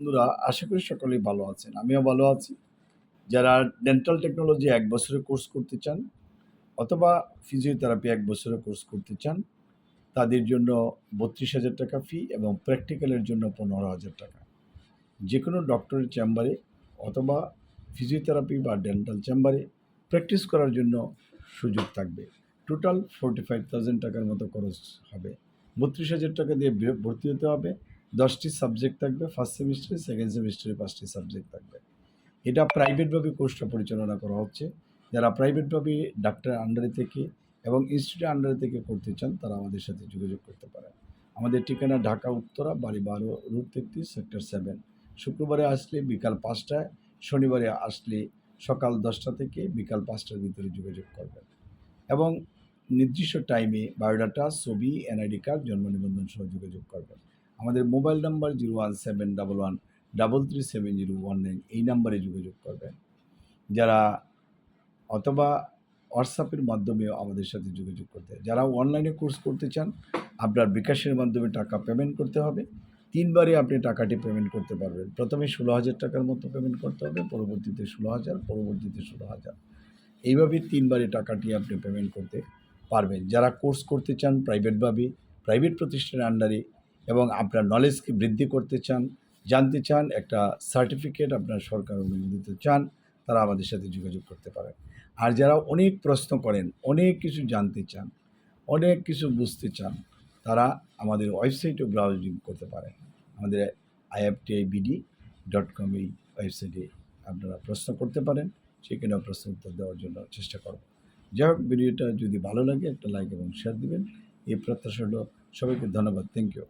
বন্ধুরা, আশা করি সকলেই ভালো আছেন। আমিও ভালো আছি। যারা ডেন্টাল টেকনোলজি এক বছরের কোর্স করতে চান অথবা ফিজিওথেরাপি এক বছরের কোর্স করতে চান, তাদের জন্য বত্রিশ হাজার টাকা ফি এবং প্র্যাকটিক্যালের জন্য পনেরো হাজার টাকা। যে কোনো ডক্টরের চেম্বারে অথবা ফিজিওথেরাপি বা ডেন্টাল চেম্বারে প্র্যাকটিস করার জন্য সুযোগ থাকবে। টোটাল ফোরটি ফাইভ থাউজেন্ড টাকার মতো খরচ হবে। বত্রিশ হাজার টাকা দিয়ে ভর্তি হতে হবে। দশটি সাবজেক্ট থাকবে ফার্স্ট সেমিস্টারে সেকেন্ড সেমিস্টারে পাঁচটি সাবজেক্ট থাকবে। এটা প্রাইভেটভাবে কোর্সটা পরিচালনা করা হচ্ছে। যারা প্রাইভেটভাবে ডাক্তার আন্ডারে থেকে এবং ইনস্টিটিউটের আন্ডারে থেকে করতে চান, তারা আমাদের সাথে যোগাযোগ করতে পারেন। আমাদের ঠিকানা ঢাকা, উত্তরা, বাড়ি বারো রুট তেত্রিশ সেক্টর সেভেন শুক্রবারে আসলে বিকাল পাঁচটায়, শনিবারে আসলে সকাল দশটা থেকে বিকাল পাঁচটার ভিতরে যোগাযোগ করবেন। এবং নির্দিষ্ট টাইমে বায়োডাটা, ছবি এনআইডি কার্ড জন্ম নিবন্ধন সহ যোগাযোগ করবেন। আমাদের mobile number zero one seven double one double three seven zero one nine এই নাম্বারে যোগাযোগ করবেন। যারা অথবা হোয়াটসঅ্যাপের মাধ্যমেও আমাদের সাথে যোগাযোগ করতে, যারা অনলাইনে কোর্স করতে চান, আপনার বিকাশের মাধ্যমে টাকা পেমেন্ট করতে হবে। তিনবারে আপনি টাকাটি পেমেন্ট করতে পারবেন। প্রথমে ষোলো হাজার টাকার মতো পেমেন্ট করতে হবে, পরবর্তীতে ষোলো হাজার, পরবর্তীতে ষোলো হাজার। এইভাবে তিনবারে টাকাটি আপনি পেমেন্ট করতে পারবেন। যারা কোর্স করতে চান প্রাইভেটভাবে প্রাইভেট প্রতিষ্ঠানের আন্ডারে এবং আপনার নলেজকে বৃদ্ধি করতে চান, জানতে চান, একটা সার্টিফিকেট আপনার সরকার অনুমোদিত চান, তারা আমাদের সাথে যোগাযোগ করতে পারেন। আর যারা অনেক প্রশ্ন করেন, অনেক কিছু জানতে চান, অনেক কিছু বুঝতে চান, তারা আমাদের ওয়েবসাইটও ব্রাউজিং করতে পারেন। আমাদের আইএফটিআই বিডি ডট কম এই ওয়েবসাইটে আপনারা প্রশ্ন করতে পারেন সেখানে প্রশ্ন উত্তর দেওয়ার জন্য চেষ্টা করব। যাই হোক, ভিডিওটা যদি ভালো লাগে একটা লাইক এবং শেয়ার দিবেন। এই প্রত্যাশা হলো সবাইকে, ধন্যবাদ থ্যাংক ইউ